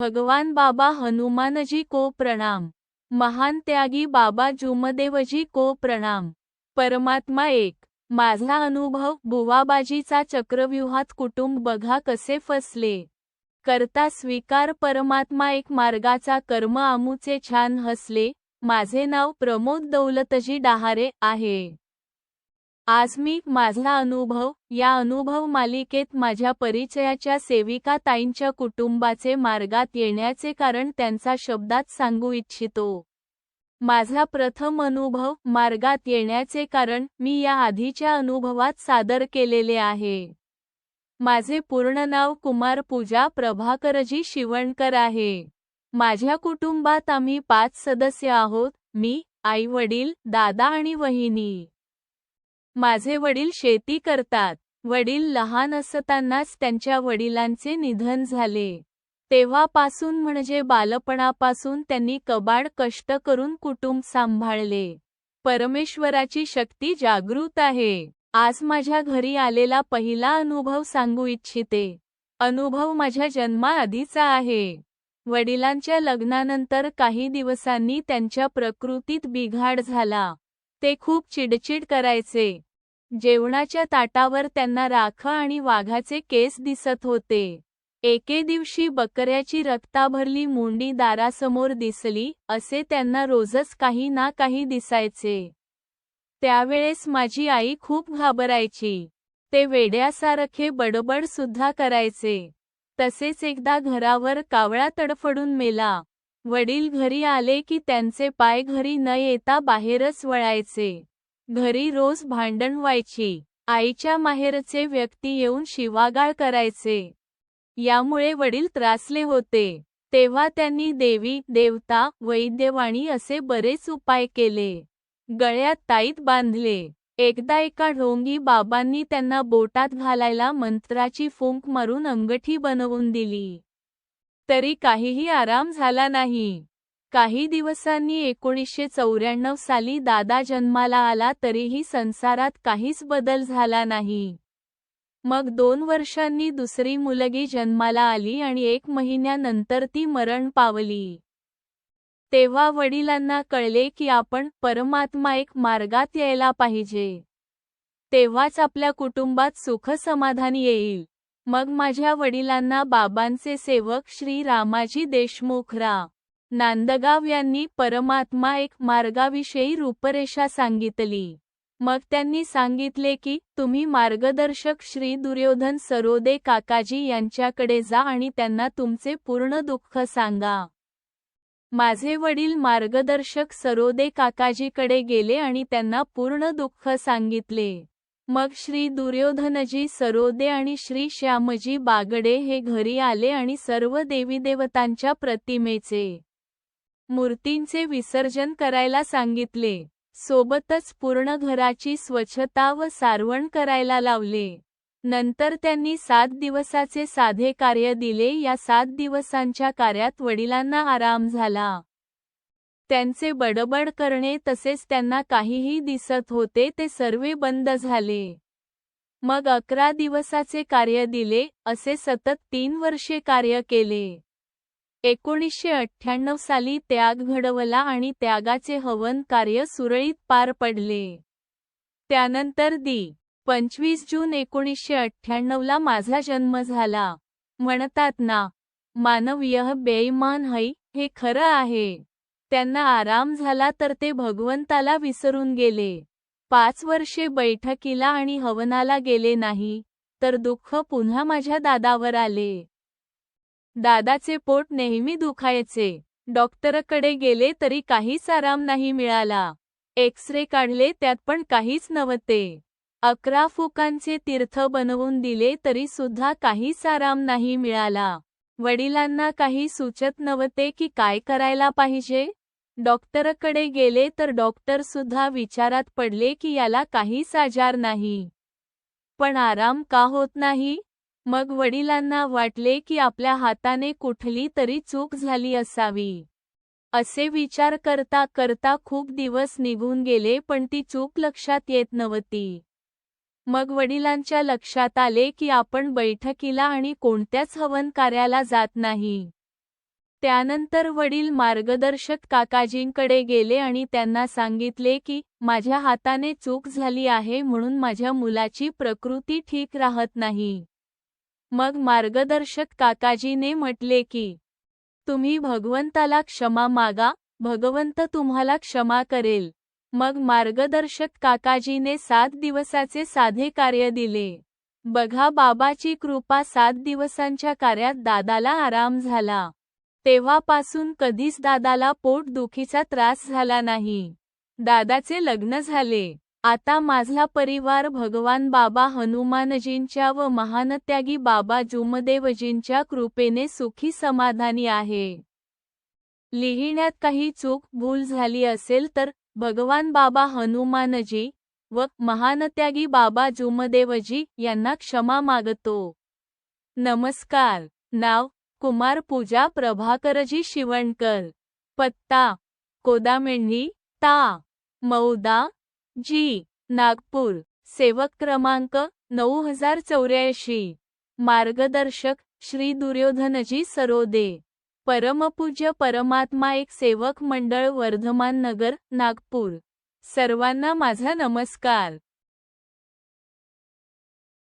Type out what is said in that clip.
भगवान बाबा हनुमानजी को प्रणाम. महान त्यागी बाबा जुमदेवजी को प्रणाम. परमात्मा एक. माझा अनुभव बुवाबाजीचा चक्रव्यूहात कुटुंब बघा कसे फसले. करता स्वीकार परमात्मा एक मार्गाचा कर्म आमूचे छान हसले. माझे नाव प्रमोद दौलतजी डहारे आहे. आज मी माझा अनुभव या अनुभव मालिकेत माझ्या परिचयाच्या सेविका ताईंच्या कुटुंबाचे मार्गात येण्याचे कारण त्यांचा शब्दात सांगू इच्छितो. माझा प्रथम अनुभव मार्गात येण्याचे कारण मी या आधीच्या अनुभवात सादर केलेले आहे. माझे पूर्ण नाव कुमार पूजा प्रभाकरजी शिवणकर आहे. माझ्या कुटुंबात आम्ही पाच सदस्य आहोत मी आई वडील दादा आणि वहिनी. माझे वडील शेती करतात. वडील लहान असतानाच त्यांच्या वडिलांचे निधन झाले. तेव्हापासून म्हणजे बालपणापासून त्यांनी कबाड कष्ट करून कुटुंब सांभाळले. परमेश्वराची शक्ती जागृत आहे. आज माझ्या घरी आलेला पहिला अनुभव सांगू इच्छिते. अनुभव माझ्या जन्माआधीचा आहे. वडिलांच्या लग्नानंतर काही दिवसांनी त्यांच्या प्रकृतीत बिघाड झाला. ते खूप चिडचिड करायचे. जेवणाच्या ताटावर त्यांना राख आणि वाघाचे केस दिसत होते. एके दिवशी बकऱ्याची रक्ताभरली मुंडी दारासमोर दिसली असे त्यांना रोजच काही ना काही दिसायचे. त्यावेळेस माझी आई खूप घाबरायची. ते वेड्यासारखे बडबड सुद्धा करायचे. तसेच एकदा घरावर कावळा तडफडून मेला. वडील घरी आले की त्यांचे पाय घरी न येता बाहेरच वळायचे. घरी रोज भांडण व्हायची. आईच्या माहेरचे व्यक्ती येऊन शिवागाळ करायचे. यामुळे वडील त्रासले होते. तेव्हा त्यांनी देवी देवता वैद्यवाणी असे बरेच उपाय केले. गळ्यात ताईत बांधले. एकदा एका ढोंगी बाबांनी त्यांना बोटात घालायला मंत्राची फुंक मारून अंगठी बनवून दिली. तरी काहीही आराम झाला नाही. काही दिवसांनी एकोणीसशे चौऱ्याण्णव साली दादा जन्माला आला तरीही संसारात काहीच बदल झाला नाही. मग दोन वर्षांनी दुसरी मुलगी जन्माला आली आणि एक महिन्यानंतर ती मरण पावली. तेव्हा वडिलांना कळले की आपण परमात्मा एक मार्गात यायला पाहिजे. तेव्हाच आपल्या कुटुंबात सुख समाधान येईल. मग माझ्या वडिलांना बाबांचे सेवक श्री रामाजी देशमुखरा नांदगाव यांनी परमात्मा एक मार्गाविषयी रूपरेषा सांगितली. मग त्यांनी सांगितले की तुम्ही मार्गदर्शक श्री दुर्योधन सरोदे काकाजी यांच्याकडे जा आणि त्यांना तुमचे पूर्ण दुःख सांगा. माझे वडील मार्गदर्शक सरोदे काकाजीकडे गेले आणि त्यांना पूर्ण दुःख सांगितले. मग श्री दुर्योधनजी सरोदे आणि श्री श्यामजी बागडे हे घरी आले आणि सर्व देवीदेवतांच्या प्रतिमेचे मूर्तींचे विसर्जन करायला सांगितले. सोबतच पूर्ण घराची स्वच्छता व सारवण करायला लावले. नंतर त्यांनी सात दिवसाचे साधे कार्य दिले. या सात दिवसांच्या कार्यात वडिलांना आराम झाला. त्यांचे बडबड करणे तसेच त्यांना काहीही दिसत होते ते सर्वे बंद झाले. मग अकरा दिवसाचे कार्य दिले असे सतत तीन वर्षे कार्य केले. एकोणीसशे अठ्ठ्याण्णव साली त्याग घडवला आणि त्यागाचे हवन कार्य सुरळीत पार पडले. त्यानंतर दी पंचवीस जून एकोणीसशे अठ्ठ्याण्णवला माझा जन्म झाला. म्हणतात ना मानव यह बेईमान है हे खरं आहे. त्यांना आराम झाला तर ते भगवंताला विसरून गेले. पाच वर्षे बैठकीला आणि हवनाला गेले नाही तर दुःख पुन्हा माझ्या दादावर आले. दादाचे पोट नेहमी दुखायचे. डॉक्टरकडे गेले तरी काहीच आराम नाही मिळाला. एक्स रे काढले त्यात पण काहीच नव्हते. अकरा फुकांचे तीर्थ बनवून दिले तरी सुद्धा काहीच आराम नाही मिळाला. वडिलांना काही सुचत नव्हते की काय करायला पाहिजे? डॉक्टरकडे गेले तर डॉक्टर सुद्धा विचारात पडले की याला काहीच आजार नाही. पण आराम का होत नाही? मग वडिलांना वाटले की आपल्या हाताने कुठली तरी चूक झाली असावी. असे विचार करता करता खूप दिवस निघून गेले पण ती चूक लक्षात येत नव्हती. मग वडिलांच्या लक्षात आले की आपण बैठकीला आणि कोणत्याच हवन कार्याला जात नाही. त्यानंतर वडील मार्गदर्शक काकाजींकडे गेले आणि त्यांना सांगितले की माझ्या हाताने चूक झाली आहे म्हणून माझ्या मुलाची प्रकृती ठीक राहत नाही. मग मार्गदर्शक काकाजीने म्हटले की तुम्ही भगवंताला क्षमा मागा भगवंत तुम्हाला क्षमा करेल. मग मार्गदर्शक काकाजीने सात दिवसाचे साधे कार्य दिले. बघा बाबाची कृपा सात दिवसांच्या कार्यात दादाला आराम झाला. तेव्हापासून कधीच दादाला पोटदुखीचा त्रास झाला नाही. दादाचे लग्न झाले. आता माझा परिवार भगवान बाबा हनुमानजींच्या व महानत्यागी बाबा जुमदेवजींच्या कृपेने सुखी समाधानी आहे. लिहिण्यात काही चूक भूल झाली असेल तर भगवान बाबा हनुमानजी व महानत्यागी बाबा जुमदेवजी यांना क्षमा मागतो. नमस्कार. नाव कुमार पूजा प्रभाकरजी शिवणकर. पत्ता कोदामेंढी ता मौदा जी नागपूर. सेवक क्रमांक नऊ हजार चौऱ्याऐंशी. मार्गदर्शक श्री दुर्योधनजी सरोदे. परमपूज्य परमात्मा एक सेवक मंडळ वर्धमान नगर नागपूर. सर्वांना माझा नमस्कार.